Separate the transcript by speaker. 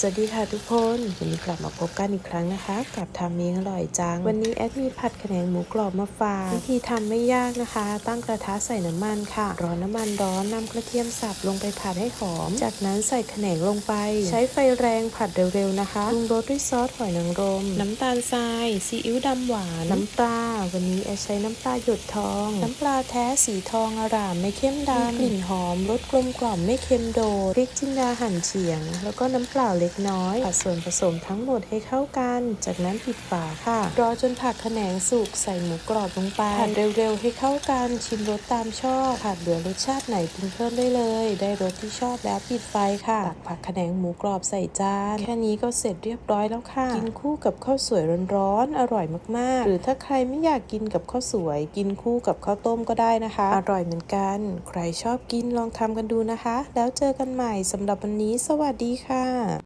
Speaker 1: สวัสดีค่ะทุกคนวันนี้กลับมาพบกันอีกครั้งนะคะ กับทำเองอร่อยจัง วันนี้แอดมีผัดขนงหมูกรอบมาฝากวิธีทำไม่ยากนะคะ ตั้งกระทะใส่น้ำมันค่ะ ร้อนน้ำมันร้อนนำกระเทียมสับลงไปผัดให้หอม จากนั้นใส่ขนงลงไป ใช้ไฟแรงผัดเร็วๆนะคะปรุงรสด้วยซอสหอยนางรม น้ำตาลทรายซีอิ๊วดำหวาน น้ำปลาวันนี้แอดใช้น้ำปลาหยดทอง น้ำปลาแท้สีทองอร่ามไม่เข้มดำมีกลิ่นหอมรสกลมกล่อมไม่เค็มโดดพริกจินดาหั่นเฉียง แล้วก็น้ำเปล่าเล็กน้อยผัดส่วนผสมทั้งหมดให้เข้ากัน จากนั้นปิดฝาค่ะ รอจนผักแขนงสุกใส่หมูกรอบลงไปผัดเร็วๆให้เข้ากันชิมรสตามชอบผัดเหลือรสชาติไหนปรุงเพิ่มได้เลย ได้รสที่ชอบแล้วปิดไฟค่ะตักผักขนงหมูกรอบใส่จานแค่นี้ก็เสร็จเรียบร้อยแล้วค่ะ กินคู่กับข้าวสวยร้อนๆอร่อยมากๆ หรือถ้าใครไม่อยากกินกับข้าวสวย กินคู่กับข้าวต้มก็ได้นะคะ อร่อยเหมือนกัน ใครชอบกินลองทำกันดูนะคะ แล้วเจอกันใหม่สำหรับวันนี้ สวัสดีค่ะ